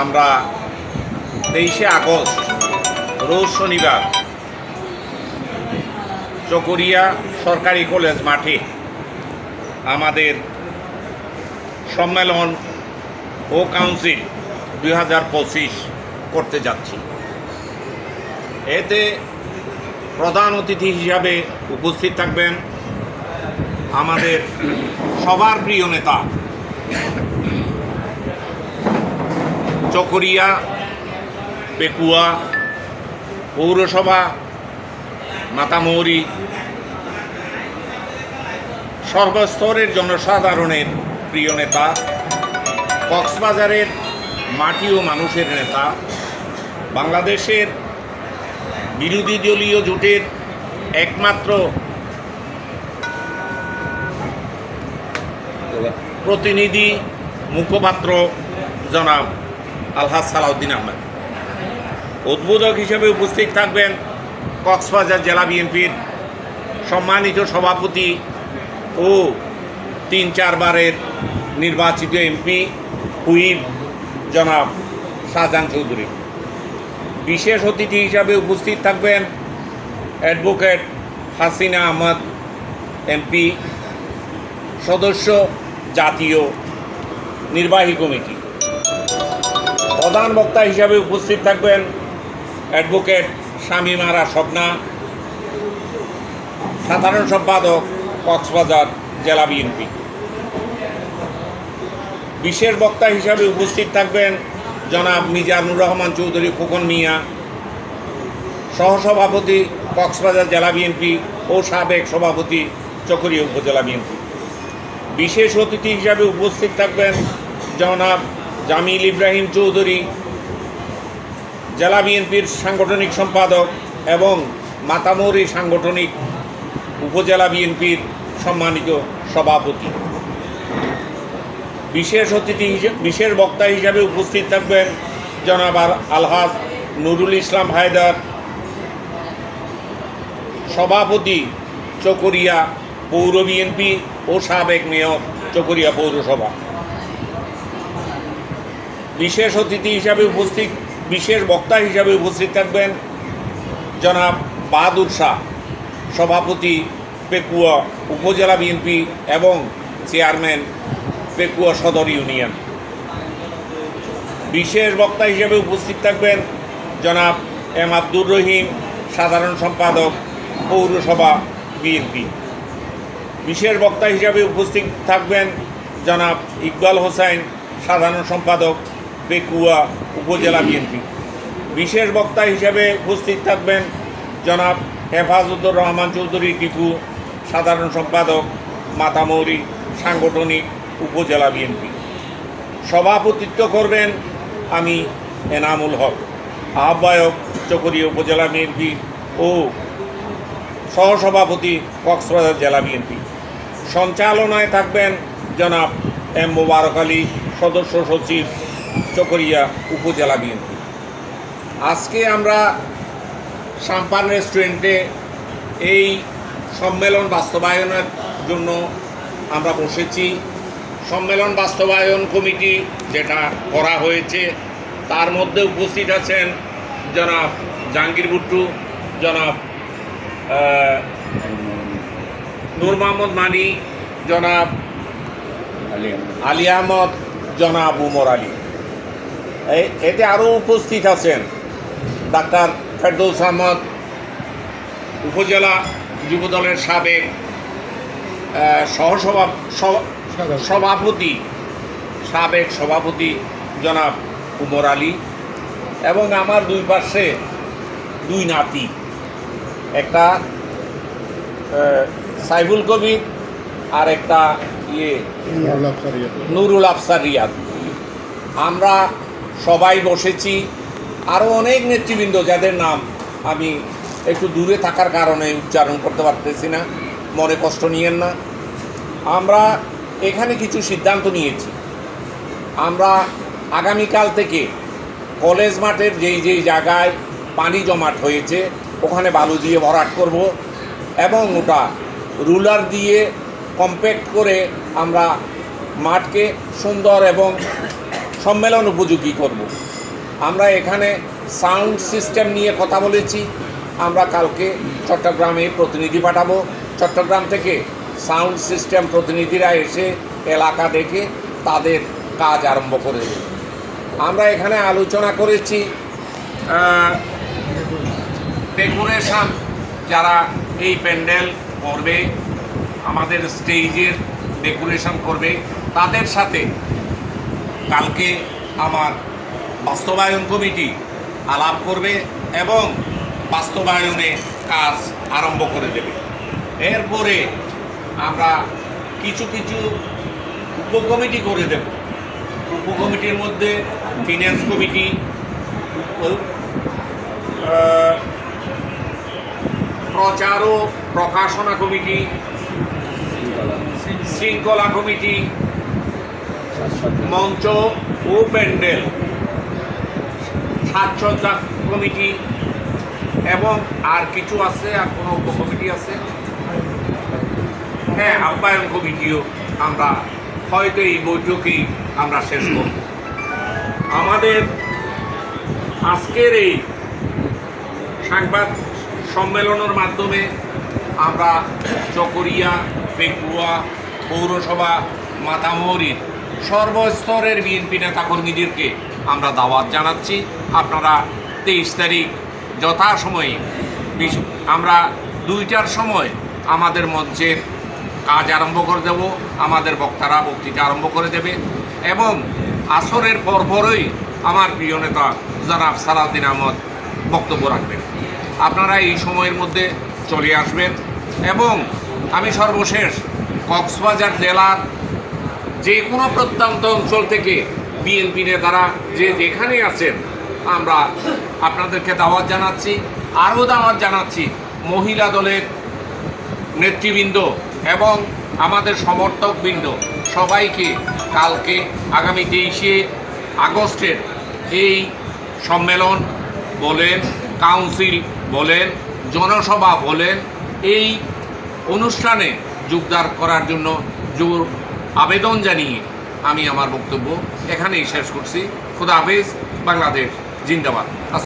আমরা তেইশে আগস্ট, রোজ শনিবার, চকরিয়া সরকারি কলেজ মাঠে আমাদের সম্মেলন ও কাউন্সিল দুই হাজার পঁচিশ করতে যাচ্ছি। এতে প্রধান অতিথি হিসাবে উপস্থিত থাকবেন আমাদের সবার প্রিয় নেতা চকরিয়া, পেকুয়া, পৌরসভা, মাতামৌরি, সর্বস্তরের জনসাধারণের প্রিয় নেতা, কক্সবাজারের মাটি ও মানুষের নেতা, বাংলাদেশের বিরোধী দলীয় জোটের একমাত্র প্রতিনিধি, মুখপাত্র জনাব আলহাজ সালাউদ্দিন আহমেদ। উদ্বোধক হিসেবে উপস্থিত থাকবেন কক্সবাজার জেলা বিএনপির সম্মানিত সভাপতি ও তিন চারবারের নির্বাচিত এমপি হুইপ জনাব শাহজাহান চৌধুরী। বিশেষ অতিথি হিসাবে উপস্থিত থাকবেন অ্যাডভোকেট হাসিনা আহমদ, এমপি সদস্য জাতীয় নির্বাহী কমিটি। প্রধান বক্তা হিসাবে উপস্থিত থাকবেন অ্যাডভোকেট স্বামী মারা স্বপ্না, সাধারণ সম্পাদক কক্সবাজার জেলা বিএনপি। বিশেষ বক্তা হিসাবে উপস্থিত থাকবেন জনাব মিজানুর রহমান চৌধুরী, খোকন মিয়া, সহসভাপতি কক্সবাজার জেলা বিএনপি ও সাবেক সভাপতি চকরিয়া উপজেলা বিএনপি। বিশেষ অতিথি হিসাবে উপস্থিত থাকবেন জনাব জামিল ইব্রাহিম চৌধুরী, জেলা বিএনপির সাংগঠনিক সম্পাদক এবং মাতামৌরি সাংগঠনিক উপজেলা বিএনপির সম্মানিত সভাপতি। বিশেষ অতিথি বিশেষ বক্তা হিসাবে উপস্থিত থাকবেন জনাব আলহাজ নুরুল ইসলাম হায়দার, সভাপতি চকরিয়া পৌর বিএনপি ও সাবেক মেয়র চকরিয়া পৌরসভা। বিশেষ অতিথি হিসাবে উপস্থিত, বিশেষ বক্তা হিসাবে উপস্থিত থাকবেন জনাব বাহাদুর শাহ, সভাপতি পেকুয়া উপজেলা বিএনপি এবং চেয়ারম্যান পেকুয়া সদর ইউনিয়ন। বিশেষ বক্তা হিসেবে উপস্থিত থাকবেন জনাব এম আব্দুর রহিম, সাধারণ সম্পাদক, পৌরসভা বিএনপি। বিশেষ বক্তা হিসাবে উপস্থিত থাকবেন জনাব ইকবাল হোসাইন সাধারণ সম্পাদক পেকুয়া উপজেলা বিএনপি। বিশেষ বক্তা হিসাবে উপস্থিত থাকবেন জনাব হেফাজতুর রহমান চৌধুরী টিপু, সাধারণ সম্পাদক মাতামৌরি সাংগঠনিক উপজেলা বিএনপি। সভাপতিত্ব করবেন আমি এনামুল হক, আহ্বায়ক চকরিয়া উপজেলা বিএনপি ও সহসভাপতি কক্সবাজার জেলা বিএনপি। সঞ্চালনায় থাকবেন জনাব এম মোবারক আলী, সদস্য সচিব চকরিয়া উপজেলা বিএনপি। আজকে আমরা সাম্পান রেস্টুরেন্টে এই সম্মেলন বাস্তবায়নের জন্য আমরা বসেছি। সম্মেলন বাস্তবায়ন কমিটি যেটা করা হয়েছে, তার মধ্যে উপস্থিত আছেন জনাব জাহাঙ্গীর ভুট্টু, জনাব নূর মোহাম্মদ মানি, জনাব আলী আহমদ, জনাব উমর আলী। এতে আরও উপস্থিত আছেন ডাক্তার ফেরদৌস আহমদ উপজেলা যুবদলের সাবেক সহসভা সভ- সভাপতি। সাবেক সভাপতি জনাব উমর আলী এবং আমার দুই পাশে দুই নাতি। একটা সাইফুল কবির আর একটা ইয়ে নুরুল আফসার রিয়াদ। আমরা সবাই বসেছি। আরও অনেক নেতৃবৃন্দ যাদের নাম আমি একটু দূরে থাকার কারণে উচ্চারণ করতে পারতেছি না, মনে কষ্ট নিয়েন না। আমরা এখানে কিছু সিদ্ধান্ত নিয়েছি। আমরা আগামীকাল থেকে কলেজ মাঠের যেই যেই জায়গায় পানি জমাট হয়েছে, ওখানে বালু দিয়ে ভরাট করব এবং ওটা রুলার দিয়ে কম্প্যাক্ট করে আমরা মাঠকে সুন্দর এবং সম্মেলন উপযোগী করব। আমরা এখানে সাউন্ড সিস্টেম নিয়ে কথা বলেছি। আমরা কালকে চট্টগ্রামে প্রতিনিধি পাঠাবো। চট্টগ্রাম থেকে সাউন্ড সিস্টেম প্রতিনিধিরা এসে এলাকা দেখে তাদের কাজ আরম্ভ করে আমরা এখানে আলোচনা করেছি ডেকোরেশন যারা এই প্যান্ডেল করবে, আমাদের স্টেজের ডেকোরেশন করবে, তাদের সাথে কালকে আমার বাস্তবায়ন কমিটি আলাপ করবে এবং বাস্তবায়নে কাজ আরম্ভ করে দেবে। এরপরে আমরা কিছু কিছু উপকমিটি করে দেব। উপকমিটির মধ্যে ফিন্যান্স কমিটি প্রচার ও প্রকাশনা কমিটি, শৃঙ্খলা কমিটি মঞ্চ ও প্যান্ডেল, সাজসজ্জা কমিটি এবং আর কিছু আছে, আর কোনো উপকমিটি আছে? হ্যাঁ আহ্বায়ন কমিটিও আমরা হয়তো এই বৈঠকেই আমরা শেষ করব। আমাদের আজকের এই সাংবাদ সম্মেলনের মাধ্যমে আমরা চকরিয়া, পেকুয়া পৌরসভা, মাতামহরির সর্বস্তরের বিএনপি নেতাকর্মীদেরকে আমরা দাওয়াত জানাচ্ছি। আপনারা তেইশ তারিখ যথাসময়ে আমরা দুইটার সময় আমাদের মঞ্চের কাজ আরম্ভ করে দেব, আমাদের বক্তারা বক্তৃতা আরম্ভ করে দেবে এবং আসরের পরপরই আমার প্রিয় নেতা জনাব সালাউদ্দিন আহমদ বক্তব্য রাখবেন। আপনারা এই সময়ের মধ্যে চলে আসবেন এবং আমি সর্বশেষ কক্সবাজার জেলার যে কোনো প্রত্যন্ত অঞ্চল থেকে বিএনপি নেতারা যে যেখানে আছেন, আমরা আপনাদেরকে দাওয়াত জানাচ্ছি, আরও দাওয়াত জানাচ্ছি মহিলা দলের নেতৃবৃন্দ এবং আমাদের সমর্থকবৃন্দ সবাইকে কালকে আগামী তেইশে আগস্টের এই সম্মেলন বলেন, কাউন্সিল বলেন, জনসভা বলেন, এই অনুষ্ঠানে যোগদান করার জন্য জোর আবেদন জানিয়ে আমি আমার বক্তব্য এখানেই শেষ করছি। খুদা হাফেজ বাংলাদেশ জিন্দাবাদ।